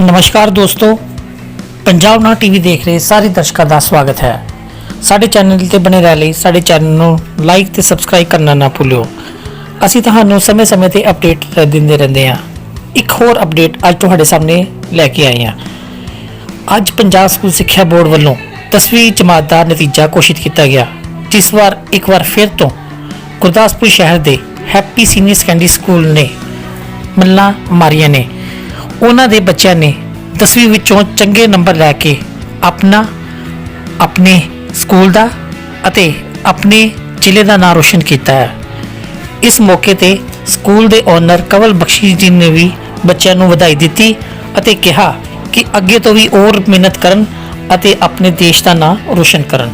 ਨਮਸਕਾਰ ਦੋਸਤੋ। ਪੰਜਾਬ ਨਾ ਟੀਵੀ ਦੇਖ ਰਹੇ ਸਾਰੇ ਦਰਸ਼ਕਾਂ ਦਾ ਸਵਾਗਤ ਹੈ। ਸਾਡੇ ਚੈਨਲ ਤੇ ਬਣੇ ਰਹਿ ਲਈ ਸਾਡੇ ਚੈਨਲ ਨੂੰ ਲਾਈਕ ਤੇ ਸਬਸਕ੍ਰਾਈਬ ਕਰਨਾ ਨਾ ਭੁੱਲਿਓ। ਅਸੀਂ ਤੁਹਾਨੂੰ ਸਮੇਂ-ਸਮੇਂ ਤੇ ਅਪਡੇਟ ਦਿੰਦੇ ਰਹਿੰਦੇ ਹਾਂ। ਇੱਕ ਹੋਰ ਅਪਡੇਟ ਅੱਜ ਤੁਹਾਡੇ ਸਾਹਮਣੇ ਲੈ ਕੇ ਆਏ ਹਾਂ। ਅੱਜ ਪੰਜਾਬ ਸਕੂਲ ਸਿੱਖਿਆ ਬੋਰਡ ਵੱਲੋਂ 10ਵੀਂ ਜਮਾਤ ਦਾ ਨਤੀਜਾ ਘੋਸ਼ਿਤ ਕੀਤਾ ਗਿਆ, ਜਿਸ ਵਾਰ ਇੱਕ ਵਾਰ ਫਿਰ ਤੋਂ ਗੁਰਦਾਸਪੁਰ ਸ਼ਹਿਰ ਦੇ ਹੈਪੀ ਸੀਨੀਅਰ ਸੈਕੰਡਰੀ ਸਕੂਲ ਨੇ ਮੱਲਾ ਮਾਰੀਆਂ ਨੇ। ਉਹਨਾਂ ਦੇ ਬੱਚਿਆਂ ਨੇ 10ਵੀਂ ਵਿੱਚੋਂ ਚੰਗੇ ਨੰਬਰ ਲੈ ਕੇ ਆਪਣਾ, ਆਪਣੇ ਸਕੂਲ ਦਾ ਅਤੇ ਆਪਣੇ ਜ਼ਿਲ੍ਹੇ ਦਾ ਨਾਮ ਰੋਸ਼ਨ ਕੀਤਾ ਹੈ। ਇਸ ਮੌਕੇ ਤੇ ਸਕੂਲ ਦੇ ਓਨਰ ਕਵਲ ਬਖਸ਼ੀ ਜੀ ਨੇ ਵੀ ਬੱਚਿਆਂ ਨੂੰ ਵਧਾਈ ਦਿੱਤੀ ਅਤੇ ਕਿਹਾ ਕਿ ਅੱਗੇ ਤੋਂ ਵੀ ਹੋਰ ਮਿਹਨਤ ਕਰਨ ਅਤੇ ਆਪਣੇ ਦੇਸ਼ ਦਾ ਨਾਮ ਰੋਸ਼ਨ ਕਰਨ।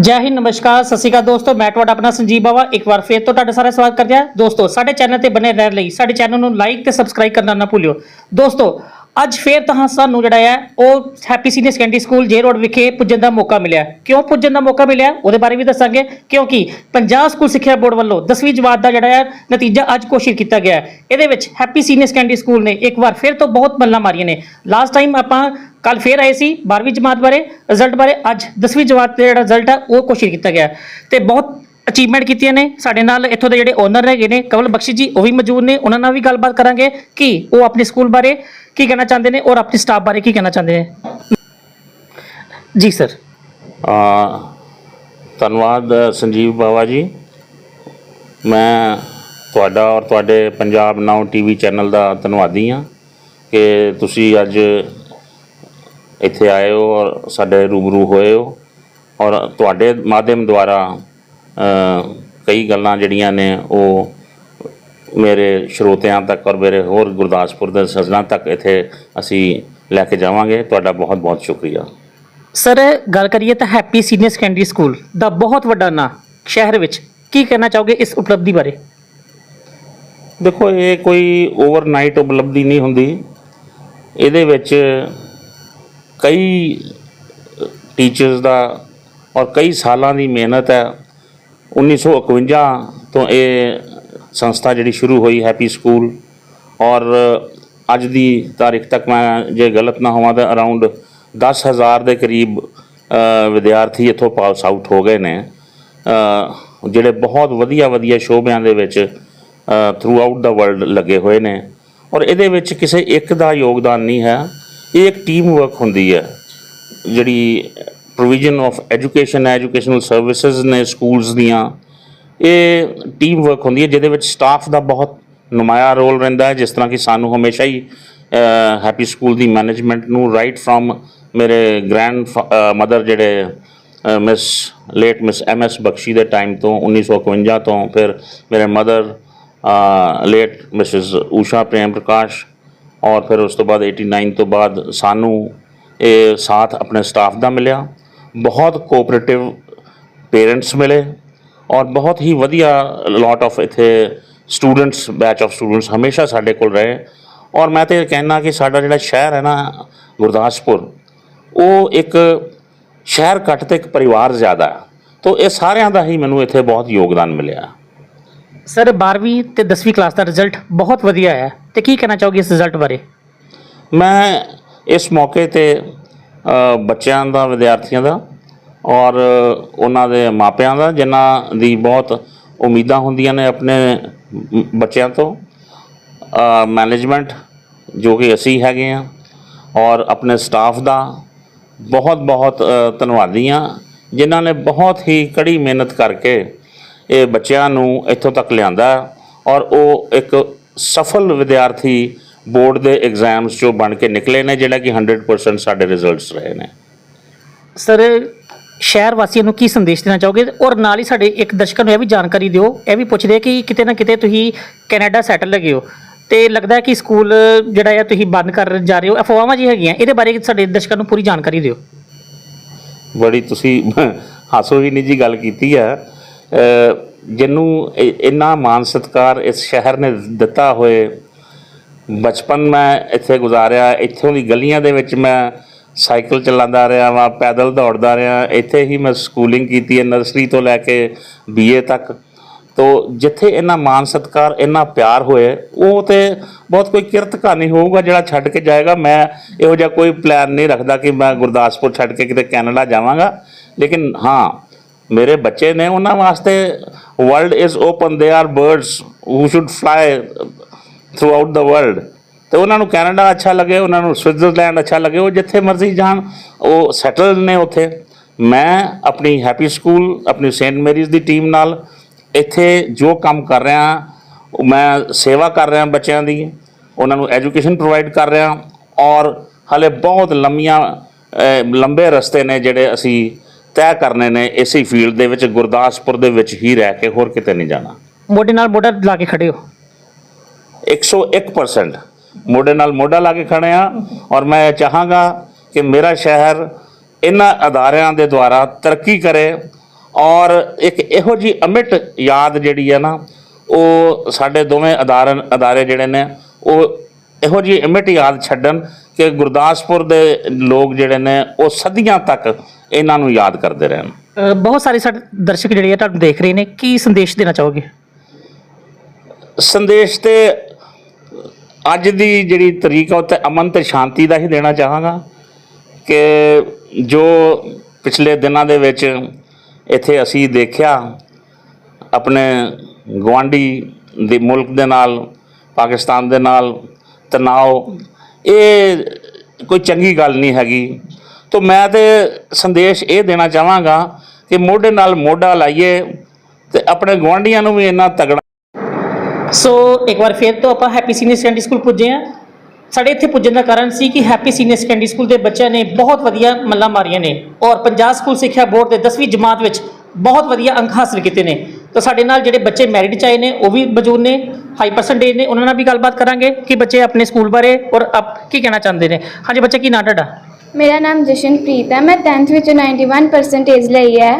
ਜੈ ਹਿੰਦ, ਨਮਸਕਾਰ, ਸਤਿ ਸ਼੍ਰੀ ਅਕਾਲ ਦੋਸਤੋ, ਮੈਂ ਤੁਹਾਡਾ ਆਪਣਾ ਸੰਜੀਵ ਬਾਵਾ, ਇੱਕ ਵਾਰ ਫੇਰ ਤੋਂ ਤੁਹਾਡਾ ਸਾਰਾ ਸਵਾਗਤ ਕਰਦੇ ਹਾਂ। ਦੋਸਤੋ, ਸਾਡੇ ਚੈਨਲ ਤੇ ਬਣੇ ਰਹਿਣ ਲਈ, ਸਾਡੇ ਚੈਨਲ ਨੂੰ ਲਾਈਕ ਤੇ ਸਬਸਕ੍ਰਾਈਬ ਕਰਨਾ ਨਾ ਭੁੱਲਿਓ। ਦੋਸਤੋ, ਅੱਜ ਫੇਰ ਤਾਂ ਸਾਨੂੰ ਜਿਹੜਾ ਹੈ, ਉਹ happy senior secondary school J road ਵਿਖੇ ਪੁੱਜਣ ਦਾ ਮੌਕਾ ਮਿਲਿਆ। ਕਿਉਂ ਪੁੱਜਣ ਦਾ ਮੌਕਾ ਮਿਲਿਆ? ਉਹਦੇ ਬਾਰੇ ਵੀ ਦੱਸਾਂਗੇ। ਕਿਉਂਕਿ ਪੰਜਾਬ ਸਕੂਲ ਸਿੱਖਿਆ ਬੋਰਡ ਵੱਲੋਂ 10ਵੀਂ ਜਮਾਤ ਦਾ ਜਿਹੜਾ ਹੈ, ਨਤੀਜਾ ਅੱਜ ਘੋਸ਼ਿਤ ਕੀਤਾ ਗਿਆ ਇਹਦੇ ਵਿੱਚ ਹੈਪੀ ਸੀਨੀਅਰ ਸੈਕੰਡਰੀ ਸਕੂਲ ਨੇ ਇੱਕ ਵਾਰ ਫਿਰ ਤੋਂ ਬਹੁਤ ਮੱਲਾਂ ਮਾਰੀਆਂ ਨੇ। ਲਾਸਟ ਟਾਈਮ ਆਪਾਂ ਕੱਲ ਫੇਰ ਆਏ ਸੀ 12ਵੀਂ ਜਮਾਤ ਬਾਰੇ ਰਿਜ਼ਲਟ ਬਾਰੇ ਅੱਜ 10ਵੀਂ ਜਮਾਤ ਦਾ ਜਿਹੜਾ ਰਿਜ਼ਲਟ ਹੈ ਉਹ ਘੋਸ਼ਿਤ ਕੀਤਾ ਗਿਆ। ਹੈ ਤੇ ਬਹੁਤ ਅਚੀਵਮੈਂਟ ਕੀਤੀਆਂ ਨੇ ਸਾਡੇ ਨਾਲ, ਇੱਥੋਂ ਦੇ ਜਿਹੜੇ ਓਨਰ ਹੈਗੇ ਨੇ, ਕਵਲ ਬਖਸ਼ੀ ਜੀ, ਉਹ ਵੀ ਮੌਜੂਦ ਨੇ। ਉਹਨਾਂ ਨਾਲ ਵੀ ਗੱਲਬਾਤ ਕਰਾਂਗੇ ਕਿ ਉਹ ਆਪਣੇ ਸਕੂਲ ਬਾਰੇ ਕੀ ਕਹਿਣਾ ਚਾਹੁੰਦੇ ਨੇ ਔਰ ਆਪਣੇ ਸਟਾਫ ਬਾਰੇ ਕੀ ਕਹਿਣਾ ਚਾਹੁੰਦੇ ਨੇ। ਜੀ ਸਰ ਆ ਧੰਨਵਾਦ, ਸੰਜੀਵ ਬਾਵਾ ਜੀ। ਮੈਂ ਤੁਹਾਡਾ ਔਰ ਤੁਹਾਡੇ ਪੰਜਾਬ ਨਾਉ ਟੀਵੀ ਚੈਨਲ ਦਾ ਧੰਨਵਾਦੀ ਹਾਂ ਕਿ ਤੁਸੀਂ ਅੱਜ ਇੱਥੇ ਆਏ ਹੋ ਔਰ ਸਾਡੇ ਰੂਬਰੂ ਹੋਏ ਹੋ ਔਰ ਤੁਹਾਡੇ ਮਾਧਿਅਮ ਦੁਆਰਾ ਕਈ ਗੱਲਾਂ ਜਿਹੜੀਆਂ ਨੇ ਉਹ ਮੇਰੇ ਸਰੋਤਿਆਂ ਤੱਕ ਔਰ ਮੇਰੇ ਹੋਰ ਗੁਰਦਾਸਪੁਰ ਦੇ ਸੱਜਣਾਂ ਤੱਕ ਇੱਥੇ ਅਸੀਂ ਲੈ ਕੇ ਜਾਵਾਂਗੇ। ਤੁਹਾਡਾ ਬਹੁਤ ਬਹੁਤ ਸ਼ੁਕਰੀਆ। ਸਰ ਗੱਲ ਕਰੀਏ ਤਾਂ ਹੈਪੀ ਸੀਨੀਅਰ ਸੈਕੰਡਰੀ ਸਕੂਲ ਦਾ ਬਹੁਤ ਵੱਡਾ ਨਾਂ ਸ਼ਹਿਰ ਵਿੱਚ ਕੀ ਕਹਿਣਾ ਚਾਹੋਗੇ ਇਸ ਉਪਲਬਧੀ ਬਾਰੇ? ਦੇਖੋ ਇਹ ਕੋਈ ਓਵਰਨਾਈਟ ਉਪਲਬਧੀ ਨਹੀਂ ਹੁੰਦੀ। ਇਹਦੇ ਵਿੱਚ ਕਈ ਟੀਚਰਸ ਦਾ ਔਰ ਕਈ ਸਾਲਾਂ ਦੀ ਮਿਹਨਤ ਹੈ। 1951 ਤੋਂ ਇਹ ਸੰਸਥਾ ਜਿਹੜੀ ਸ਼ੁਰੂ ਹੋਈ, ਹੈਪੀ ਸਕੂਲ। ਔਰ ਅੱਜ ਦੀ ਤਾਰੀਖ ਤੱਕ ਮੈਂ ਜੇ ਗਲਤ ਨਾ ਹੋਵਾਂ ਤਾਂ ਅਰਾਊਂਡ 10000 ਦੇ ਕਰੀਬ ਵਿਦਿਆਰਥੀ ਇੱਥੋਂ ਪਾਸ ਆਊਟ ਹੋ ਗਏ ਨੇ। ਜਿਹੜੇ ਬਹੁਤ ਵਧੀਆ ਵਧੀਆ ਸ਼ੋਬਿਆਂ ਦੇ ਵਿੱਚ ਥਰੂ ਆਊਟ ਦਾ ਵਰਲਡ ਲੱਗੇ ਹੋਏ ਨੇ। ਔਰ ਇਹਦੇ ਵਿੱਚ ਕਿਸੇ ਇੱਕ ਦਾ ਯੋਗਦਾਨ ਨਹੀਂ ਹੈ। ਇਹ ਇੱਕ ਟੀਮ ਵਰਕ ਹੁੰਦੀ ਹੈ। ਜਿਹੜੀ provision of education educational services ਨੇ ਸਕੂਲਸ ਦੀਆਂ, ਇਹ ਟੀਮ ਵਰਕ ਹੁੰਦੀ ਹੈ, ਜਿਹਦੇ ਵਿੱਚ ਸਟਾਫ ਦਾ ਬਹੁਤ ਨੁਮਾਇਆ ਰੋਲ ਰਹਿੰਦਾ ਹੈ, ਜਿਸ ਤਰ੍ਹਾਂ ਕਿ ਸਾਨੂੰ ਹਮੇਸ਼ਾ ਹੀ ਹੈਪੀ ਸਕੂਲ ਦੀ ਮੈਨੇਜਮੈਂਟ ਨੂੰ ਰਾਈਟ ਫਰਮ ਮੇਰੇ ਗ੍ਰੈਂਡ ਮਦਰ ਜਿਹੜੇ miss late miss M S Bakhshi ਦੇ ਟਾਈਮ ਤੋਂ 1951 ਤੋਂ, ਫਿਰ ਮੇਰੇ mother late Mrs Usha Prem Prakash ਔਰ ਫਿਰ ਉਸ ਤੋਂ ਬਾਅਦ 89 ਤੋਂ ਬਾਅਦ ਸਾਨੂੰ ਇਹ ਸਾਥ ਆਪਣੇ ਸਟਾਫ ਦਾ ਮਿਲਿਆ। ਬਹੁਤ ਕੋਆਪਰੇਟਿਵ ਪੇਰੈਂਟਸ ਮਿਲੇ ਔਰ ਬਹੁਤ ਹੀ ਵਧੀਆ ਲੋਟ ਆਫ ਇੱਥੇ ਸਟੂਡੈਂਟਸ ਬੈਚ ਆਫ ਸਟੂਡੈਂਟਸ ਹਮੇਸ਼ਾ ਸਾਡੇ ਕੋਲ ਰਹੇ। ਔਰ ਮੈਂ ਤੇ ਇਹ ਕਹਿਣਾ ਕਿ ਸਾਡਾ ਜਿਹੜਾ ਸ਼ਹਿਰ ਹੈ ਨਾ, ਗੁਰਦਾਸਪੁਰ, ਉਹ ਇੱਕ ਸ਼ਹਿਰ ਘੱਟ ਤੇ ਇੱਕ ਪਰਿਵਾਰ ਜ਼ਿਆਦਾ ਹੈ। ਤੋ ਇਹ ਸਾਰਿਆਂ ਦਾ ਹੀ ਮੈਨੂੰ ਇੱਥੇ ਬਹੁਤ ਯੋਗਦਾਨ ਮਿਲਿਆ। ਸਰ 12ਵੀਂ ਤੇ 10ਵੀਂ ਕਲਾਸ ਦਾ ਰਿਜ਼ਲਟ ਬਹੁਤ ਵਧੀਆ ਆਇਆ ਤੇ ਕੀ ਕਹਿਣਾ ਚਾਹੋਗੇ ਇਸ ਰਿਜ਼ਲਟ ਬਾਰੇ? ਮੈਂ ਇਸ ਮੌਕੇ ਤੇ ਅ, ਬੱਚਿਆਂ ਦਾ ਵਿਦਿਆਰਥੀਆਂ ਦਾ ਔਰ ਉਹਨਾਂ ਦੇ ਮਾਪਿਆਂ ਦਾ ਜਿਨ੍ਹਾਂ ਦੀ ਬਹੁਤ ਉਮੀਦਾਂ ਹੁੰਦੀਆਂ ਨੇ ਆਪਣੇ ਮ- ਬੱਚਿਆਂ ਤੋਂ ਮੈਨੇਜਮੈਂਟ ਜੋ ਕਿ ਅਸੀਂ ਹੈਗੇ ਆ ਔਰ ਆਪਣੇ ਸਟਾਫ ਦਾ ਬਹੁਤ ਬਹੁਤ ਅ, ਧੰਨਵਾਦੀ ਹਾਂ ਜਿਨ੍ਹਾਂ ਨੇ ਬਹੁਤ ਹੀ ਕੜੀ ਮਿਹਨਤ ਕਰਕੇ ਇਹ ਬੱਚਿਆਂ ਨੂੰ ਇੱਥੋਂ ਤੱਕ ਲਿਆਂਦਾ ਔਰ ਉਹ ਇੱਕ ਸਫਲ ਵਿਦਿਆਰਥੀ ਬੋਰਡ ਦੇ ਐਗਜ਼ਾਮਸ ਚੋਂ ਬਣ ਕੇ ਨਿਕਲੇ ਨੇ ਜਿਹੜਾ ਕਿ 100% ਸਾਡੇ ਰਿਜ਼ਲਟਸ ਰਹੇ ਨੇ। ਸਰ ਸ਼ਹਿਰ ਵਾਸੀਆਂ ਨੂੰ ਕੀ ਸੰਦੇਸ਼ ਦੇਣਾ ਚਾਹੋਗੇ? ਔਰ ਨਾਲ ਹੀ ਸਾਡੇ ਇੱਕ ਦਰਸ਼ਕਾਂ ਨੂੰ ਇਹ ਵੀ ਜਾਣਕਾਰੀ ਦਿਓ ਇਹ ਵੀ ਪੁੱਛਦੇ ਕਿ ਕਿਤੇ ਨਾ ਕਿਤੇ ਤੁਸੀਂ ਕੈਨੇਡਾ ਸੈਟਲ ਹੈਗੇ ਹੋ। ਤੇ ਲੱਗਦਾ ਹੈ ਕਿ ਸਕੂਲ ਜਿਹੜਾ ਹੈ ਤੁਸੀਂ ਬੰਦ ਕਰ ਜਾ ਰਹੇ ਹੋ ਅਫਵਾਹਾਂ ਜੀ ਹੈਗੀਆਂ ਇਹਦੇ ਬਾਰੇ ਸਾਡੇ ਦਰਸ਼ਕਾਂ ਨੂੰ ਪੂਰੀ ਜਾਣਕਾਰੀ ਦਿਓ। ਬੜੀ ਤੁਸੀਂ ਹਾਸੋ ਹੀ ਨਹੀਂ ਜੀ ਗੱਲ ਕੀਤੀ ਅ, ਜਿਹਨੂੰ ਇੰਨਾ ਮਾਨ ਸਤਿਕਾਰ ਇਸ ਸ਼ਹਿਰ ਨੇ ਦਿੱਤਾ ਹੋਏ। ਬਚਪਨ ਮੈਂ ਇੱਥੇ ਗੁਜ਼ਾਰਿਆ, ਇੱਥੋਂ ਦੀ ਗਲੀਆਂ ਦੇ ਵਿੱਚ ਮੈਂ ਸਾਈਕਲ ਚਲਾਉਂਦਾ ਰਿਹਾ ਵਾਂ, ਪੈਦਲ ਦੌੜਦਾ ਰਿਹਾ। ਇੱਥੇ ਹੀ ਮੈਂ ਸਕੂਲਿੰਗ ਕੀਤੀ ਹੈ, ਨਰਸਰੀ ਤੋਂ ਲੈ ਕੇ ਬੀਏ ਤੱਕ। ਤੋ ਜਿੱਥੇ ਇਹਨਾਂ ਮਾਨ ਸਤਕਾਰ, ਇੰਨਾ ਪਿਆਰ ਹੋਏ, ਉਹ ਤੇ ਬਹੁਤ ਕੋਈ ਕਿਰਤ ਕਹਾਣੀ ਹੋਊਗਾ ਜਿਹੜਾ ਛੱਡ ਕੇ ਜਾਏਗਾ। ਮੈਂ ਇਹੋ ਜਿਹਾ ਕੋਈ ਪਲਾਨ ਨਹੀਂ ਰੱਖਦਾ ਕਿ ਮੈਂ ਗੁਰਦਾਸਪੁਰ ਛੱਡ ਕੇ ਕਿਤੇ ਕੈਨੇਡਾ ਜਾਵਾਂਗਾ। ਲੇਕਿਨ ਹਾਂ ਮੇਰੇ ਬੱਚੇ ਨੇ ਉਹਨਾਂ ਵਾਸਤੇ world is open they are birds who should fly throughout the world ਤੇ ਉਹਨਾਂ ਨੂੰ ਕੈਨੇਡਾ ਅੱਛਾ ਲੱਗੇ, ਉਹਨਾਂ ਨੂੰ ਸਵਿਟਜ਼ਰਲੈਂਡ ਅੱਛਾ ਲੱਗੇ, ਉਹ ਜਿੱਥੇ ਮਰਜ਼ੀ ਜਾਣ, ਉਹ ਸੈਟਲ ਨੇ ਉੱਥੇ। ਮੈਂ ਆਪਣੀ ਹੈਪੀ ਸਕੂਲ ਆਪਣੀ ਸੇਂਟ ਮੈਰੀਜ਼ ਦੀ ਟੀਮ ਨਾਲ ਇੱਥੇ ਜੋ ਕੰਮ ਕਰ ਰਿਹਾ, ਮੈਂ ਸੇਵਾ ਕਰ ਰਿਹਾ ਬੱਚਿਆਂ ਦੀ, ਉਹਨਾਂ ਨੂੰ ਐਜੂਕੇਸ਼ਨ ਪ੍ਰੋਵਾਈਡ ਕਰ ਰਿਹਾ। ਔਰ ਹਲੇ ਬਹੁਤ ਲੰਮੀਆਂ ਲੰਬੇ ਰਸਤੇ ਨੇ ਜਿਹੜੇ ਅਸੀਂ ਤੈਅ ਕਰਨੇ ਨੇ ਇਸੇ ਫੀਲਡ ਦੇ ਵਿੱਚ ਗੁਰਦਾਸਪੁਰ ਦੇ ਵਿੱਚ ਹੀ ਰਹਿ ਕੇ ਹੋਰ ਕਿਤੇ ਨਹੀਂ ਜਾਣਾ। ਮੋਢੇ ਨਾਲ ਮੋਢਾ ਲਾ ਕੇ ਖੜੇ ਹੋ। 101% ਮੋਢੇ ਨਾਲ ਮੋਢਾ ਲਾ ਕੇ ਖੜੇ ਆ ਔਰ ਮੈਂ ਚਾਹਾਂਗਾ ਕਿ ਮੇਰਾ ਸ਼ਹਿਰ ਇਹਨਾਂ ਅਦਾਰਿਆਂ ਦੇ ਦੁਆਰਾ ਤਰੱਕੀ ਕਰੇ ਔਰ ਇੱਕ ਇਹੋ ਜੀ ਅਮਿਟ ਯਾਦ ਜਿਹੜੀ ਹੈ ਨਾ ਉਹ ਸਾਡੇ ਦੋਵੇਂ ਅਦਾਰਨ ਅਦਾਰੇ ਜਿਹੜੇ ਨੇ ਉਹ ਇਹੋ ਜੀ ਅਮਿਟ ਯਾਦ ਛੱਡਣ ਕਿ ਗੁਰਦਾਸਪੁਰ ਦੇ ਲੋਕ ਜਿਹੜੇ ਨੇ ਉਹ ਸਦੀਆਂ ਤੱਕ ਇਹਨਾਂ ਨੂੰ ਯਾਦ ਕਰਦੇ ਰਹਿਣ। ਬਹੁਤ ਸਾਰੇ ਸਾਡੇ ਦਰਸ਼ਕ ਜਿਹੜੇ ਆ ਤੁਹਾਨੂੰ ਦੇਖ ਰਹੇ ਨੇ ਕੀ ਸੰਦੇਸ਼ ਦੇਣਾ ਚਾਹੋਗੇ? ਸੰਦੇਸ਼ ਤੇ ਅੱਜ ਦੀ ਜਿਹੜੀ ਤਰੀਕ ਆ ਉਹ ਤੇ ਅਮਨ ਤੇ ਸ਼ਾਂਤੀ ਦਾ ਹੀ ਦੇਣਾ ਚਾਹਾਂਗਾ ਕਿ ਜੋ ਪਿਛਲੇ ਦਿਨਾਂ ਦੇ ਵਿੱਚ ਇੱਥੇ ਅਸੀਂ ਦੇਖਿਆ ਆਪਣੇ ਗਵਾਂਢੀ ਦੇ ਮੁਲਕ ਦੇ ਨਾਲ ਪਾਕਿਸਤਾਨ ਦੇ ਨਾਲ ਤਣਾਅ ਇਹ ਕੋਈ ਚੰਗੀ ਗੱਲ ਨਹੀਂ ਹੈਗੀ। ਤੋਂ ਮੈਂ ਤੇ ਸੰਦੇਸ਼ ਇਹ ਦੇਣਾ ਚਾਹਾਂਗਾ ਕਿ ਮੋਢੇ ਨਾਲ ਮੋਢਾ ਲਾਈਏ ਤੇ ਆਪਣੇ ਗਵਾਂਢੀਆਂ ਨੂੰ ਵੀ ਇੰਨਾ ਤਗੜਾ ਸੋ ਇੱਕ ਵਾਰ ਫਿਰ ਤੋਂ ਆਪਾਂ ਹੈਪੀ ਸੀਨੀਅਰ ਸੈਕੰਡਰੀ ਸਕੂਲ ਪੁੱਜੇ ਆ ਸਾਡੇ ਇੱਥੇ ਪੁੱਜਣ ਦਾ ਕਾਰਨ ਸੀ ਕਿ ਹੈਪੀ ਸੀਨੀਅਰ ਸੈਕੰਡਰੀ ਸਕੂਲ ਦੇ ਬੱਚਿਆਂ ਨੇ ਬਹੁਤ ਵਧੀਆ ਮੱਲਾਂ ਮਾਰੀਆਂ ਨੇ ਔਰ ਪੰਜਾਬ ਸਕੂਲ ਸਿੱਖਿਆ ਬੋਰਡ ਦੇ 10ਵੀਂ ਜਮਾਤ ਵਿੱਚ ਬਹੁਤ ਵਧੀਆ ਅੰਕ ਹਾਸਲ ਕੀਤੇ ਨੇ। ਤਾਂ ਸਾਡੇ ਨਾਲ ਜਿਹੜੇ ਬੱਚੇ ਮੈਰਿਟ ਚ ਆਏ ਨੇ ਉਹ ਵੀ ਮੌਜੂਦ ਨੇ ਹਾਈ ਪਰਸੈਂਟੇਜ ਨੇ ਉਹਨਾਂ ਨਾਲ ਵੀ ਗੱਲਬਾਤ ਕਰਾਂਗੇ ਕਿ ਬੱਚੇ ਆਪਣੇ ਸਕੂਲ ਬਾਰੇ ਔਰ ਆਪ ਕੀ ਕਹਿਣਾ ਚਾਹੁੰਦੇ ਨੇ। ਹਾਂਜੀ ਬੱਚੇ ਕੀ ਨਾਂ ਤੁਹਾਡਾ? ਮੇਰਾ ਨਾਮ ਜਸ਼ਨਪ੍ਰੀਤ ਹੈ ਮੈਂ 10th ਵਿੱਚ 91% ਲਈ ਹੈ।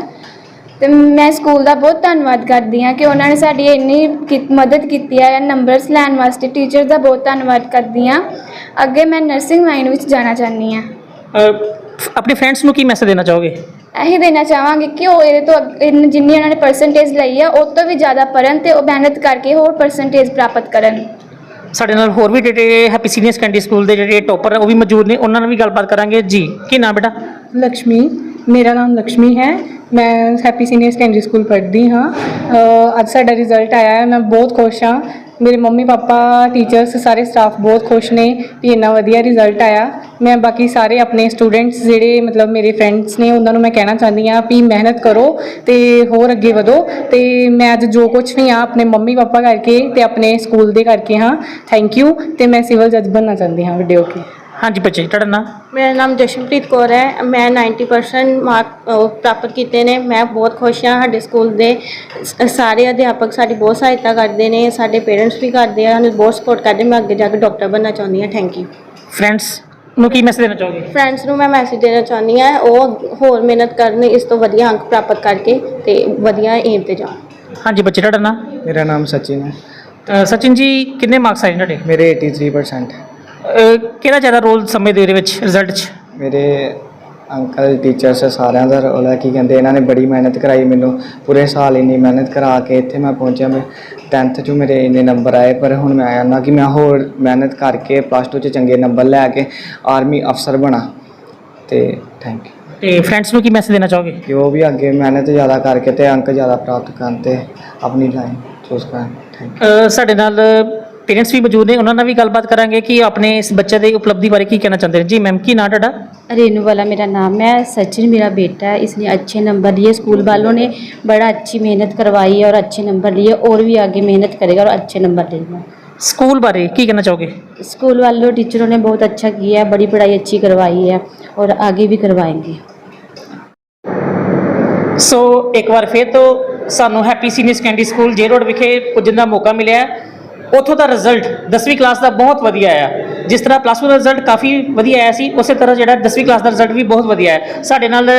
ਤੇ ਮੈਂ ਸਕੂਲ ਦਾ ਬਹੁਤ ਧੰਨਵਾਦ ਕਰਦੀ ਹਾਂ ਕਿ ਉਹਨਾਂ ਨੇ ਸਾਡੀ ਇੰਨੀ ਮਦਦ ਕੀਤੀ ਹੈ ਨੰਬਰਸ ਲੈਣ ਵਾਸਤੇ ਟੀਚਰ ਦਾ ਬਹੁਤ ਧੰਨਵਾਦ ਕਰਦੀ ਹਾਂ। ਅੱਗੇ ਮੈਂ ਨਰਸਿੰਗ ਲਾਈਨ ਵਿੱਚ ਜਾਣਾ ਚਾਹੁੰਦੀ ਹਾਂ। ਆਪਣੇ ਫਰੈਂਡਸ ਨੂੰ ਕੀ ਮੈਸੇਜ ਦੇਣਾ ਚਾਹੋਗੇ? ਇਹੀ ਦੇਣਾ ਚਾਹਾਂਗੀ ਕਿ ਉਹ ਇਹਦੇ ਤੋਂ ਅੱਗ- ਇੰਨ- ਜਿੰਨੀ ਉਹਨਾਂ ਨੇ ਪਰਸੈਂਟੇਜ ਲਈ ਹੈ ਉਹ ਤੋਂ ਵੀ ਜ਼ਿਆਦਾ ਪੜ੍ਹਨ ਤੇ ਉਹ ਮਿਹਨਤ ਕਰਕੇ ਹੋਰ ਪਰਸੈਂਟੇਜ ਪ੍ਰਾਪਤ ਕਰਨ। ਸਾਡੇ ਨਾਲ ਹੋਰ ਵੀ ਜਿਹੜੇ ਹੈਪੀ ਸੀਨੀਅਰ ਸੈਕੰਡਰੀ ਸਕੂਲ ਦੇ ਜਿਹੜੇ ਟੋਪਰ ਉਹ ਵੀ ਮੌਜੂਦ ਨੇ ਉਹਨਾਂ ਨਾਲ ਵੀ ਗੱਲਬਾਤ ਕਰਾਂਗੇ। ਜੀ ਕੀ ਨਾਮ ਬੇਟਾ? ਲక్ష్ਮੀ ਮੇਰਾ ਨਾਮ ਲక్ష్ਮੀ ਹੈ। ਮੈਂ ਹੈਪੀ ਸੀਨੀਅਰ ਸੈਕੰਡਰੀ ਸਕੂਲ ਪੜ੍ਹਦੀ ਹਾਂ। ਅੱਜ ਸਾਡਾ ਰਿਜ਼ਲਟ ਆਇਆ ਹੈ। ਮੈਂ ਬਹੁਤ ਖੁਸ਼ ਹਾਂ। ਮੇਰੇ ਮੰਮੀ ਪਾਪਾ ਟੀਚਰਸ ਸਾਰੇ ਸਟਾਫ ਬਹੁਤ ਖੁਸ਼ ਨੇ ਵੀ ਇੰਨਾ ਵਧੀਆ ਰਿਜ਼ਲਟ ਆਇਆ। ਮੈਂ ਬਾਕੀ ਸਾਰੇ ਆਪਣੇ ਸਟੂਡੈਂਟਸ ਜਿਹੜੇ ਮਤਲਬ ਮੇਰੇ ਫਰੈਂਡਸ ਨੇ, ਉਹਨਾਂ ਨੂੰ ਮੈਂ ਕਹਿਣਾ ਚਾਹੁੰਦੀ ਹਾਂ ਵੀ ਮਿਹਨਤ ਕਰੋ ਤੇ ਹੋਰ ਅੱਗੇ ਵਧੋ। ਤੇ ਮੈਂ ਅੱਜ ਜੋ ਕੁਝ ਵੀ ਆ ਆਪਣੇ ਮੰਮੀ ਪਾਪਾ ਕਰਕੇ ਤੇ ਆਪਣੇ ਸਕੂਲ ਦੇ ਕਰਕੇ ਹਾਂ। ਥੈਂਕ ਯੂ ਤੇ ਮੈਂ ਸਿਵਲ ਜੱਜ ਬਣਨਾ ਚਾਹੁੰਦੀ ਹਾਂ ਵੱਡੇ ਹੋ ਕੇ। ਹਾਂਜੀ ਬੱਚੇ ਤੁਹਾਡਾ ਨਾਮ? ਮੇਰਾ ਨਾਮ ਜਸ਼ਨਪ੍ਰੀਤ ਕੌਰ ਹੈ। ਮੈਂ 90% ਮਾਰਕ ਅਹ, ਪ੍ਰਾਪਤ ਕੀਤੇ ਨੇ। ਮੈਂ ਬਹੁਤ ਖੁਸ਼ ਹਾਂ ਸਾਡੇ ਸਕੂਲ ਦੇ। ਸ- ਸਾਰੇ ਅਧਿਆਪਕ ਸਾਡੀ ਬਹੁਤ ਸਹਾਇਤਾ ਕਰਦੇ ਨੇ। ਸਾਡੇ ਪੇਰੈਂਟਸ ਵੀ ਕਰਦੇ ਆ। ਸਾਨੂੰ ਬਹੁਤ ਸਪੋਰਟ ਕਰਦੇ ਮੈਂ ਅੱਗੇ ਜਾ ਕੇ ਡਾਕਟਰ ਬਣਨਾ ਚਾਹੁੰਦੀ ਹਾਂ। ਥੈਂਕ ਯੂ ਫਰੈਂਡਸ ਨੂੰ ਕੀ ਮੈਸੇਜ ਦੇਣਾ ਚਾਹੋਗੇ? ਫਰੈਂਡਸ ਨੂੰ ਮੈਂ ਮੈਸੇਜ ਦੇਣਾ ਚਾਹੁੰਦੀ ਹਾਂ। ਉਹ ਹੋਰ ਮਿਹਨਤ ਕਰਨ ਇਸ ਤੋਂ ਵਧੀਆ ਅੰਕ ਪ੍ਰਾਪਤ ਕਰਕੇ ਤੇ ਵਧੀਆ ਏਮ ਤੇ ਜਾਣ। ਹਾਂਜੀ ਬੱਚੇ ਤੁਹਾਡਾ ਨਾਮ? ਮੇਰਾ ਨਾਮ ਸਚਿਨ ਹੈ। ਅ, ਸਚਿਨ ਜੀ ਕਿੰਨੇ ਮਾਰਕਸ ਆਏ ਨੇ ਤੁਹਾਡੇ? ਮੇਰੇ 83% ਅ, ਕਿਹੜਾ ਜ਼ਿਆਦਾ ਰੋਲ ਸਮਝਦੇ ਇਹਦੇ ਵਿੱਚ ਰਿਜ਼ਲਟ 'ਚ? ਮੇਰੇ ਅੰਕਲ ਟੀਚਰਸ ਸਾਰਿਆਂ ਦਾ ਰੋਲ ਹੈ ਕੀ ਕਹਿੰਦੇ ਇਹਨਾਂ ਨੇ ਬੜੀ ਮਿਹਨਤ ਕਰਾਈ ਮੈਨੂੰ। ਪੂਰੇ ਸਾਲ ਇੰਨੀ ਮਿਹਨਤ ਕਰਾ ਕੇ ਇੱਥੇ ਮੈਂ ਪਹੁੰਚਿਆ। ਮੈਂ 10th 'ਚ ਮੇਰੇ ਇੰਨੇ ਨੰਬਰ ਆਏ ਪਰ ਹੁਣ ਮੈਂ ਆਇਆ ਕਿ ਮੈਂ ਹੋਰ ਮਿਹਨਤ ਕਰਕੇ ਪਲੱਸ 2 'ਚ ਚੰਗੇ ਨੰਬਰ ਲੈ ਕੇ ਆਰਮੀ ਅਫਸਰ ਬਣਾ। ਤੇ ਥੈਂਕ ਯੂ ਤੇ ਫਰੈਂਡਸ ਨੂੰ ਕੀ ਮੈਸੇਜ ਦੇਣਾ ਚਾਹੋਗੇ? ਕਿ ਉਹ ਵੀ ਅੱਗੇ ਮਿਹਨਤ ਜ਼ਿਆਦਾ ਕਰਕੇ ਤੇ ਅੰਕ ਜ਼ਿਆਦਾ ਪ੍ਰਾਪਤ ਕਰਨ ਤੇ ਆਪਣੀ ਲਾਈਨ ਚੂਜ਼ ਕਰਨ। ਥੈਂਕ ਅ, ਸਾਡੇ ਨਾਲ ਪੇਰੈਂਟਸ ਵੀ ਮੌਜੂਦ ਨੇ ਉਹਨਾਂ ਨਾਲ ਵੀ ਗੱਲਬਾਤ ਕਰਾਂਗੇ ਕਿ ਆਪਣੇ ਇਸ ਬੱਚੇ ਦੀ ਉਪਲਬਧੀ ਬਾਰੇ ਕੀ ਕਹਿਣਾ ਚਾਹੁੰਦੇ ਨੇ ਜੀ ਮੈਮ ਕੀ ਨਾਂ ਤੁਹਾਡਾ रेनू वाला मेरा नाम है सचिन मेरा बेटा है इसने अच्छे नंबर लिए स्कूल वालों ने बड़ा अच्छी मेहनत करवाई है और अच्छे नंबर लिए और भी आगे मेहनत करेगा और अच्छे नंबर लेगा ਸਕੂਲ ਬਾਰੇ ਕੀ ਕਹਿਣਾ ਚਾਹੋਗੇ स्कूल वालों टीचरों ने बहुत अच्छा किया है बड़ी पढ़ाई अच्छी करवाई है और आगे भी करवाएंगे ਸੋ ਇੱਕ ਵਾਰ ਫਿਰ ਤੋਂ ਸਾਨੂੰ happy senior secondary school J road ਵਿਖੇ ਪੁੱਜਣ ਦਾ ਮੌਕਾ ਮਿਲਿਆ ਹੈ। ਉੱਥੋਂ ਦਾ ਰਿਜ਼ਲਟ 10ਵੀਂ ਕਲਾਸ ਦਾ ਬਹੁਤ ਵਧੀਆ ਆਇਆ ਜਿਸ ਤਰ੍ਹਾਂ ਪਲੱਸ 2 ਦਾ ਰਿਜ਼ਲਟ ਕਾਫੀ ਵਧੀਆ ਆਇਆ ਸੀ ਉਸੇ ਤਰ੍ਹਾਂ ਜਿਹੜਾ 10ਵੀਂ ਕਲਾਸ ਦਾ ਰਿਜ਼ਲਟ ਵੀ ਬਹੁਤ ਵਧੀਆ ਹੈ ਸਾਡੇ ਨਾਲ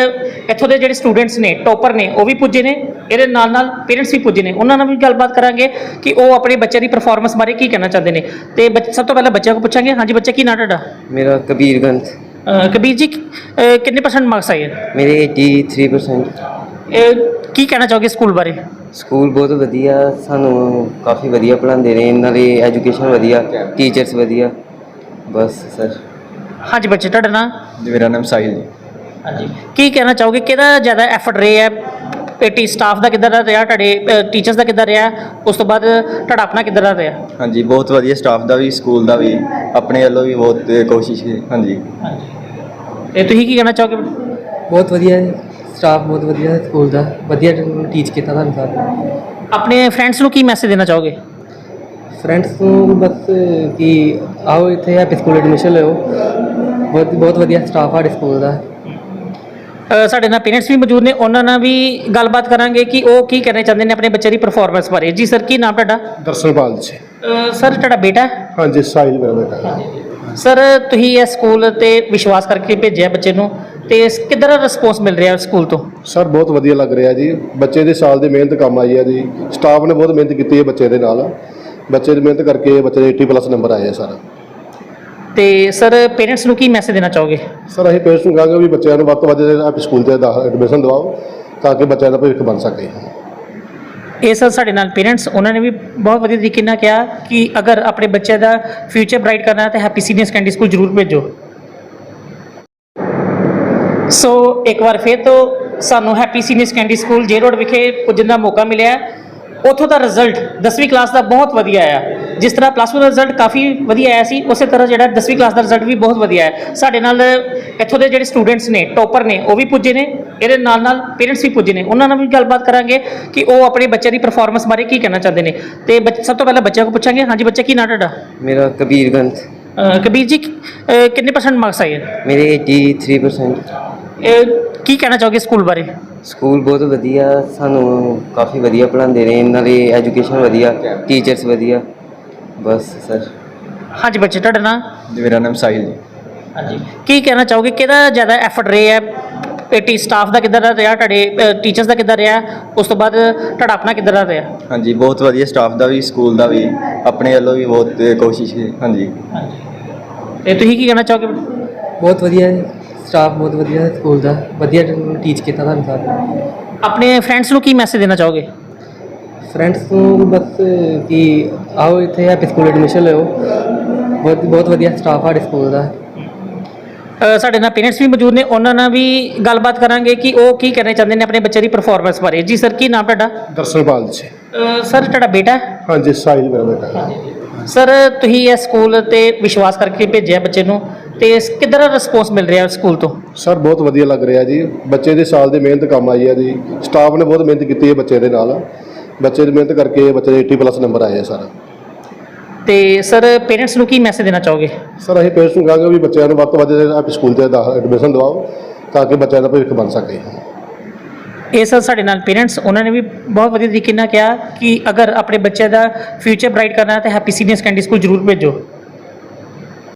ਇੱਥੋਂ ਦੇ ਜਿਹੜੇ ਸਟੂਡੈਂਟਸ ਨੇ ਟੌਪਰ ਨੇ ਉਹ ਵੀ ਪੁੱਜੇ ਨੇ ਇਹਦੇ ਨਾਲ ਨਾਲ ਪੇਰੈਂਟਸ ਵੀ ਪੁੱਜੇ ਨੇ। ਉਹਨਾਂ ਨਾਲ ਵੀ ਗੱਲਬਾਤ ਕਰਾਂਗੇ ਕਿ ਉਹ ਆਪਣੇ ਬੱਚੇ ਦੀ ਪਰਫਾਰਮੈਂਸ ਬਾਰੇ ਕੀ ਕਹਿਣਾ ਚਾਹੁੰਦੇ ਨੇ। ਤੇ ਸਭ ਤੋਂ ਪਹਿਲਾਂ ਬੱਚਿਆਂ ਕੋਲ ਪੁੱਛਾਂਗੇ। ਹਾਂਜੀ ਬੱਚੇ ਕੀ ਨਾਂ ਤੁਹਾਡਾ? ਮੇਰਾ ਕਬੀਰ ਅ, ਕਬੀਰ ਜੀ ਕਿੰਨੇ ਪਰਸੈਂਟ ਮਾਰਕਸ ਆਏ? ਮੇਰੇ 83% ਇਹ ਕੀ ਕਹਿਣਾ ਚਾਹੋਗੇ ਸਕੂਲ ਬਾਰੇ? ਸਕੂਲ ਬਹੁਤ ਵਧੀਆ ਸਾਨੂੰ ਕਾਫੀ ਵਧੀਆ ਪੜ੍ਹਾਉਂਦੇ ਨੇ ਇਹਨਾਂ ਦੀ ਐਜੂਕੇਸ਼ਨ ਵਧੀਆ ਟੀਚਰਸ ਵਧੀਆ ਬਸ ਸਰ। ਹਾਂਜੀ ਬੱਚੇ ਤੁਹਾਡਾ ਨਾਂ? ਮੇਰਾ ਨਾਮ ਸਾਹਿਲ ਜੀ। ਹਾਂਜੀ। ਕੀ ਕਹਿਣਾ ਚਾਹੋਗੇ ਕਿਹਦਾ ਜ਼ਿਆਦਾ ਐਫਰਟ ਰਿਹਾ ਹੈ? ਪੀਟੀ ਸਟਾਫ ਦਾ ਕਿੱਦਾਂ ਦਾ ਰਿਹਾ ਤੁਹਾਡੇ ਟੀਚਰਸ ਦਾ ਕਿੱਦਾਂ ਰਿਹਾ? ਉਸ ਤੋਂ ਬਾਅਦ ਤੁਹਾਡਾ ਆਪਣਾ ਕਿੱਦਾਂ ਦਾ ਰਿਹਾ? ਹਾਂਜੀ ਬਹੁਤ ਵਧੀਆ ਸਟਾਫ ਦਾ ਵੀ ਸਕੂਲ ਦਾ ਵੀ ਆਪਣੇ ਵੱਲੋਂ ਵੀ ਬਹੁਤ ਕੋਸ਼ਿਸ਼ ਹੈ ਹਾਂਜੀ। ਤੇ ਤੁਸੀਂ ਕੀ ਕਹਿਣਾ ਚਾਹੋਗੇ? ਬਹੁਤ ਵਧੀਆ ਸਟਾਫ ਬਹੁਤ ਵਧੀਆ ਹੈ ਸਕੂਲ ਦਾ ਵਧੀਆ ਟੀਚ ਕੀਤਾ ਤੁਹਾਨੂੰ ਸਾਰੇ ਆਪਣੇ ਫਰੈਂਡਸ ਨੂੰ ਕੀ ਮੈਸੇਜ ਦੇਣਾ ਚਾਹੋਗੇ? ਫਰੈਂਡਸ ਨੂੰ ਬਸ ਕਿ ਆਓ ਇੱਥੇ ਹੈਪੀ ਸਕੂਲ ਐਡਮਿਸ਼ਨ ਲਿਓ। ਬਹੁਤ ਬਹੁਤ ਵਧੀਆ ਸਟਾਫ ਸਾਡੇ ਸਕੂਲ ਦਾ। ਅ, ਸਾਡੇ ਨਾਲ ਪੇਰੈਂਟਸ ਵੀ ਮੌਜੂਦ ਨੇ ਉਹਨਾਂ ਨਾਲ ਵੀ ਗੱਲਬਾਤ ਕਰਾਂਗੇ ਕਿ ਉਹ ਕੀ ਕਹਿਣਾ ਚਾਹੁੰਦੇ ਨੇ ਆਪਣੇ ਬੱਚੇ ਦੀ ਪਰਫਾਰਮੈਂਸ ਬਾਰੇ। ਜੀ ਸਰ ਕੀ ਨਾਮ ਤੁਹਾਡਾ? ਦਰਸ਼ਨਪਾਲ ਜੀ। ਸਰ ਤੁਹਾਡਾ ਬੇਟਾ ਹੈ? ਹਾਂਜੀ ਸਾਹਿਲ ਮੇਰਾ ਬੇਟਾ। ਸਰ ਤੁਸੀਂ ਇਹ ਸਕੂਲ ਤੇ ਵਿਸ਼ਵਾਸ ਕਰਕੇ ਭੇਜਿਆ ਬੱਚੇ ਨੂੰ ਤੇ ਇਸ- ਕਿੱਦਾਂ ਦਾ ਰਿਸਪੌਂਸ ਮਿਲ ਰਿਹਾ ਸਕੂਲ ਤੋਂ? ਸਰ ਬਹੁਤ ਵਧੀਆ ਲੱਗ ਰਿਹਾ ਜੀ। ਬੱਚੇ ਦੇ ਸਾਲ ਦੀ ਮਿਹਨਤ ਕੰਮ ਆਈ ਹੈ ਜੀ। ਸਟਾਫ ਨੇ ਬਹੁਤ ਮਿਹਨਤ ਕੀਤੀ ਹੈ ਬੱਚੇ ਦੇ ਨਾਲ। ਬੱਚੇ ਦੀ ਮਿਹਨਤ ਕਰਕੇ ਬੱਚੇ ਦੇ 80 ਪਲੱਸ ਨੰਬਰ ਆਏ ਆ ਸਰ ਤੇ ਸਰ ਪੇਰੈਂਟਸ ਨੂੰ ਕੀ ਮੈਸੇਜ ਦੇਣਾ ਚਾਹੋਗੇ? ਸਰ ਅਸੀਂ ਪੇਰੈਂਟਸ ਨੂੰ ਕਹਾਂਗੇ ਵੀ ਬੱਚਿਆਂ ਨੂੰ ਵੱਧ ਤੋਂ ਵੱਧ ਆਪਣੇ ਸਕੂਲ ਤੇ ਐਡਮਿਸ਼ਨ ਦਿਵਾਓ ਤਾਂ ਕਿ ਬੱਚਿਆਂ ਦਾ ਭਵਿੱਖ ਬਣ ਸਕੇ। ਇਹ ਸਰ ਸਾਡੇ ਨਾਲ ਪੇਰੈਂਟਸ ਉਹਨਾਂ ਨੇ ਵੀ ਬਹੁਤ ਵਧੀਆ ਤਰੀਕੇ ਨਾਲ ਕਿਹਾ ਕਿ ਅਗਰ ਆਪਣੇ ਬੱਚੇ ਦਾ ਫਿਊਚਰ ਬ੍ਰਾਈਟ ਕਰਨਾ ਹੈ ਤਾਂ ਹੈਪੀ ਸੀਨੀਅਰ ਸੈਕੰਡਰੀ ਸਕੂਲ ਜ਼ਰੂਰ ਭੇਜੋ। ਸੋ ਇੱਕ ਵਾਰ ਫਿਰ ਤੋਂ ਸਾਨੂੰ happy senior secondary school J road ਵਿਖੇ ਪੁੱਜਣ ਦਾ ਮੌਕਾ ਮਿਲਿਆ। ਉੱਥੋਂ ਦਾ ਰਿਜ਼ਲਟ 10ਵੀਂ ਕਲਾਸ ਦਾ ਬਹੁਤ ਵਧੀਆ ਆਇਆ। ਜਿਸ ਤਰ੍ਹਾਂ ਪਲੱਸ 2 ਦਾ ਰਿਜ਼ਲਟ ਕਾਫੀ ਵਧੀਆ ਆਇਆ ਸੀ ਉਸੇ ਤਰ੍ਹਾਂ ਜਿਹੜਾ 10ਵੀਂ ਕਲਾਸ ਦਾ ਰਿਜ਼ਲਟ ਵੀ ਬਹੁਤ ਵਧੀਆ ਹੈ। ਸਾਡੇ ਨਾਲ ਇੱਥੋਂ ਦੇ ਜਿਹੜੇ ਸਟੂਡੈਂਟਸ ਨੇ ਟੌਪਰ ਨੇ ਉਹ ਵੀ ਪੁੱਜੇ ਨੇ। ਇਹਦੇ ਨਾਲ ਨਾਲ ਪੇਰੈਂਟਸ ਵੀ ਪੁੱਜੇ ਨੇ। ਉਹਨਾਂ ਨਾਲ ਵੀ ਗੱਲਬਾਤ ਕਰਾਂਗੇ ਕਿ ਉਹ ਆਪਣੇ ਬੱਚੇ ਦੀ ਪਰਫਾਰਮੈਂਸ ਬਾਰੇ ਕੀ ਕਹਿਣਾ ਚਾਹੁੰਦੇ ਨੇ। ਤੇ ਸਭ ਤੋਂ ਪਹਿਲਾਂ ਬੱਚਿਆਂ ਕੋਲ ਪੁੱਛਾਂਗੇ। ਹਾਂਜੀ ਬੱਚਾ ਕੀ ਨਾਂ ਤੁਹਾਡਾ? ਮੇਰਾ ਕਬੀਰ ਗੰਤ। ਕਬੀਰ ਜੀ ਕਿੰਨੇ ਪਰਸੈਂਟ ਮਾਰਕਸ ਆਏ? ਮੇਰੇ 83% ਇਹ ਕੀ ਕਹਿਣਾ ਚਾਹੋਗੇ ਸਕੂਲ ਬਾਰੇ? ਸਕੂਲ ਬਹੁਤ ਵਧੀਆ ਸਾਨੂੰ ਕਾਫੀ ਵਧੀਆ ਪੜ੍ਹਾਉਂਦੇ ਨੇ ਇਹਨਾਂ ਦੀ ਐਜੂਕੇਸ਼ਨ ਵਧੀਆ ਟੀਚਰਸ ਵਧੀਆ ਬਸ ਸਰ। ਹਾਂਜੀ ਬੱਚੇ ਤੁਹਾਡਾ ਨਾਂ? ਮੇਰਾ ਨਾਮ ਸਾਹਿਲ ਜੀ। ਹਾਂਜੀ। ਕੀ ਕਹਿਣਾ ਚਾਹੋਗੇ ਕਿਹਦਾ ਜ਼ਿਆਦਾ ਐਫਰਟ ਰਿਹਾ ਹੈ? ਪੀਟੀ ਸਟਾਫ ਦਾ ਕਿੱਦਾਂ ਦਾ ਰਿਹਾ ਤੁਹਾਡੇ ਟੀਚਰਸ ਦਾ ਕਿੱਦਾਂ ਰਿਹਾ? ਉਸ ਤੋਂ ਬਾਅਦ ਤੁਹਾਡਾ ਆਪਣਾ ਕਿੱਦਾਂ ਦਾ ਰਿਹਾ? ਹਾਂਜੀ ਬਹੁਤ ਵਧੀਆ ਸਟਾਫ ਦਾ ਵੀ ਸਕੂਲ ਦਾ ਵੀ ਆਪਣੇ ਵੱਲੋਂ ਵੀ ਬਹੁਤ ਕੋਸ਼ਿਸ਼ ਹੈ। ਹਾਂਜੀ। ਤੇ ਤੁਸੀਂ ਕੀ ਕਹਿਣਾ ਚਾਹੋਗੇ? ਬਹੁਤ ਵਧੀਆ ਸਟਾਫ ਬਹੁਤ ਵਧੀਆ ਹੈ ਸਕੂਲ ਦਾ ਵਧੀਆ ਟੀਚ ਕੀਤਾ ਤੁਹਾਨੂੰ ਸਾਰੇ। ਆਪਣੇ ਫਰੈਂਡਸ ਨੂੰ ਕੀ ਮੈਸੇਜ ਦੇਣਾ ਚਾਹੋਗੇ? ਫਰੈਂਡਸ ਨੂੰ ਬਸ ਕਿ ਆਓ ਇੱਥੇ ਹੈਪੀ ਸਕੂਲ ਐਡਮਿਸ਼ਨ ਲਿਓ। ਬਹੁਤ ਬਹੁਤ ਵਧੀਆ ਸਟਾਫ ਸਾਡੇ ਸਕੂਲ ਦਾ। ਅ, ਸਾਡੇ ਨਾਲ ਪੇਰੈਂਟਸ ਵੀ ਮੌਜੂਦ ਨੇ ਉਹਨਾਂ ਨਾਲ ਵੀ ਗੱਲਬਾਤ ਕਰਾਂਗੇ ਕਿ ਉਹ ਕੀ ਕਹਿਣਾ ਚਾਹੁੰਦੇ ਨੇ ਆਪਣੇ ਬੱਚੇ ਦੀ ਪਰਫਾਰਮੈਂਸ ਬਾਰੇ। ਜੀ ਸਰ ਕੀ ਨਾਮ ਤੁਹਾਡਾ? ਦਰਸ਼ਨਪਾਲ ਜੀ। ਸਰ ਤੁਹਾਡਾ ਬੇਟਾ ਹੈ? ਹਾਂਜੀ ਸਾਹਿਲ ਮੇਰਾ ਬੇਟਾ। ਸਰ ਤੁਸੀਂ ਇਹ ਸਕੂਲ ਤੇ ਵਿਸ਼ਵਾਸ ਕਰਕੇ ਭੇਜਿਆ ਬੱਚੇ ਨੂੰ? ਤੇ ਇਸ- ਕਿੱਦਾਂ ਦਾ ਰਿਸਪੌਂਸ ਮਿਲ ਰਿਹਾ ਸਕੂਲ ਤੋਂ? ਸਰ ਬਹੁਤ ਵਧੀਆ ਲੱਗ ਰਿਹਾ ਜੀ। ਬੱਚੇ ਦੇ ਸਾਲ ਦੀ ਮਿਹਨਤ ਕੰਮ ਆਈ ਹੈ ਜੀ। ਸਟਾਫ ਨੇ ਬਹੁਤ ਮਿਹਨਤ ਕੀਤੀ ਹੈ ਬੱਚੇ ਦੇ ਨਾਲ। ਬੱਚੇ ਦੀ ਮਿਹਨਤ ਕਰਕੇ ਬੱਚੇ ਦੇ 80 ਪਲੱਸ ਨੰਬਰ ਆਏ ਆ ਸਰ ਤੇ ਸਰ ਪੇਰੈਂਟਸ ਨੂੰ ਕੀ ਮੈਸੇਜ ਦੇਣਾ ਚਾਹੋਗੇ? ਸਰ ਅਸੀਂ ਪੇਰੈਂਟਸ ਨੂੰ ਕਹਾਂਗੇ ਵੀ ਬੱਚਿਆਂ ਨੂੰ ਵੱਧ ਤੋਂ ਵੱਧ ਆਪਣੇ ਸਕੂਲ ਤੇ ਐਡਮਿਸ਼ਨ ਦਿਵਾਓ ਤਾਂ ਕਿ ਬੱਚਿਆਂ ਦਾ ਭਵਿੱਖ ਬਣ ਸਕੇ। ਇਹ ਸਰ ਸਾਡੇ ਨਾਲ ਪੇਰੈਂਟਸ ਉਹਨਾਂ ਨੇ ਵੀ ਬਹੁਤ ਵਧੀਆ ਤਰੀਕੇ ਨਾਲ ਕਿਹਾ ਕਿ ਅਗਰ ਆਪਣੇ ਬੱਚੇ ਦਾ ਫਿਊਚਰ ਬ੍ਰਾਈਟ ਕਰਨਾ ਹੈ ਤਾਂ ਹੈਪੀ ਸੀਨੀਅਰ ਸੈਕੰਡਰੀ ਸਕੂਲ ਜ਼ਰੂਰ ਭੇਜੋ।